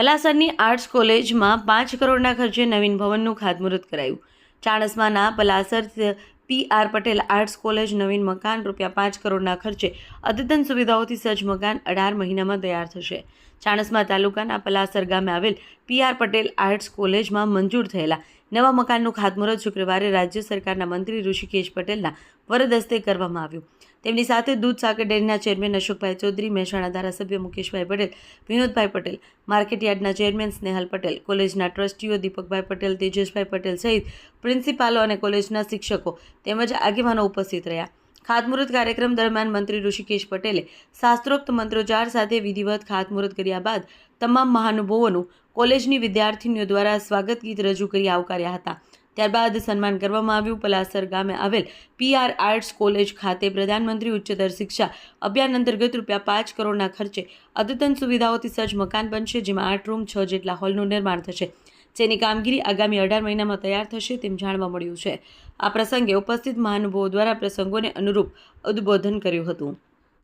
પલાસરની arts કોલેજમાં પાંચ કરોડના ખર્ચે નવીન ભવનનું ખાતમુહૂર્ત કરાયું. ચાણસ્માના Palasar P R Patel arts college નવીન મકાન રૂપિયા પાંચ કરોડના ખર્ચે અદ્યતન સુવિધાઓથી સજ્જ મકાન અઢાર મહિનામાં તૈયાર થશે. ચાણસ્મા તાલુકાના પલાસર ગામે આવેલ પી આર પટેલ આર્ટ્સ કોલેજમાં મંજૂર થયેલા નવા મકાનનું ખાતમુહૂર્ત શુક્રવારે રાજ્ય સરકારના મંત્રી ઋષિકેશ પટેલના વરદ હસ્તે કરવામાં આવ્યું. તેમની સાથે દૂધ સાગર ડેરીના ચેરમેન અશોકભાઈ ચૌધરી, મહેસાણા ધારાસભ્ય મુકેશભાઈ પટેલ, વિનોદભાઈ પટેલ માર્કેટયાર્ડના ચેરમેન સ્નેહલ પટેલ, કોલેજના ટ્રસ્ટીઓ દીપકભાઈ પટેલ, તેજસભાઈ પટેલ સહિત પ્રિન્સિપાલો અને કોલેજના શિક્ષકો તેમજ આગેવાનો ઉપસ્થિત રહ્યા. ખાતમુહૂર્ત કાર્યક્રમ દરમિયાન મંત્રી ઋષિકેશ પટેલે શાસ્ત્રોક્ત મંત્રોચ્ચાર સાથે વિધિવત ખાતમુહૂર્ત કર્યા બાદ તમામ મહાનુભાવોનું કોલેજની વિદ્યાર્થીનીઓ દ્વારા સ્વાગત ગીત રજૂ કરી આવકાર્યા હતા. ત્યારબાદ સન્માન કરવામાં આવ્યું. પલાસર ગામે આવેલ પીઆર આર્ટ્સ કોલેજ ખાતે પ્રધાનમંત્રી ઉચ્ચતર શિક્ષા અભિયાન અંતર્ગત રૂપિયા પાંચ કરોડના ખર્ચે અદ્યતન સુવિધાઓથી સજ્જ મકાન બનશે, જેમાં આઠ રૂમ, છ જેટલા હોલનું નિર્માણ થશે. જેની કામગીરી આગામી અઢાર મહિનામાં તૈયાર થશે તેમ જાણવા મળ્યું છે. આ પ્રસંગે ઉપસ્થિત મહાનુભાવો દ્વારા પ્રસંગોને અનુરૂપ ઉદબોધન કર્યું હતું.